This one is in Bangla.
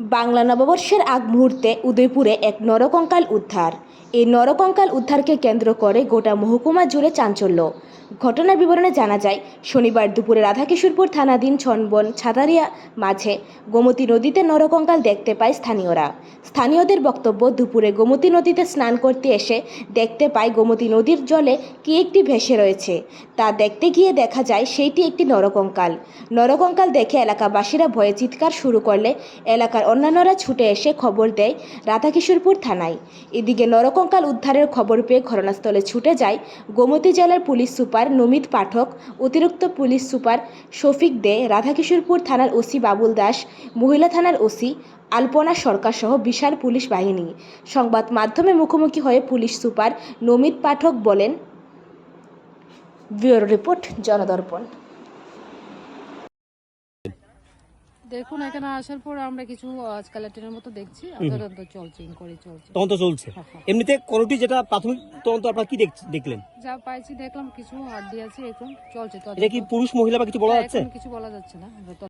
বাংলা নববর্ষের আগ মুহূর্তে উদয়পুরে এক নরকঙ্কাল উদ্ধার। এই নরকঙ্কাল উদ্ধারকে কেন্দ্র করে গোটা মহকুমা জুড়ে চাঞ্চল্য। ঘটনার বিবরণে জানা যায়, শনিবার দুপুরে রাধাকিশোরপুর থানাধীন ছনবন ছাতারিয়া মাঝে গোমতী নদীতে নরকঙ্কাল দেখতে পায় স্থানীয়রা। স্থানীয়দের বক্তব্য, দুপুরে গোমতী নদীতে স্নান করতে এসে দেখতে পায় গোমতী নদীর জলে কি একটি ভেসে রয়েছে। তা দেখতে গিয়ে দেখা যায় সেইটি একটি নরকঙ্কাল। নরকঙ্কাল দেখে এলাকাবাসীরা ভয়ে চিৎকার শুরু করলে এলাকার অন্যান্যরা ছুটে এসে খবর দেয় রাধাকিশোরপুর থানায়। এদিকে নরকঙ্কাল উদ্ধারের খবর পেয়ে ঘটনাস্থলে ছুটে যায় গোমতী জেলার পুলিশ সুপার নমিত পাঠক, অতিরিক্ত পুলিশ সুপার শফিক দে, রাধাকিশোরপুর থানার ওসি বাবুল দাস, মহিলা থানার ওসি আলপনা সরকার সহ বিশাল পুলিশ বাহিনী। সংবাদ মাধ্যমে মুখোমুখি হয়ে পুলিশ সুপার নমিত পাঠক বলেন, ব্যুরো রিপোর্ট, জনদর্পণ। দেখুন এখানে আসার পর আমরা কিছু স্কেলেটনের মতো দেখছি। তদন্ত চলছে ইনকোয়ারি চলছে। তদন্ত চলছে। এমনিতে করোটি যেটা প্রাথমিক তদন্ত আপনারা কি দেখ- দেখলেন? যা পাইছি দেখলাম কিছু হাড্ডি আছে এখন চলছে এটা কি পুরুষ মহিলা বা কিছু বলা যাচ্ছে? কিছু বলা যাচ্ছে না।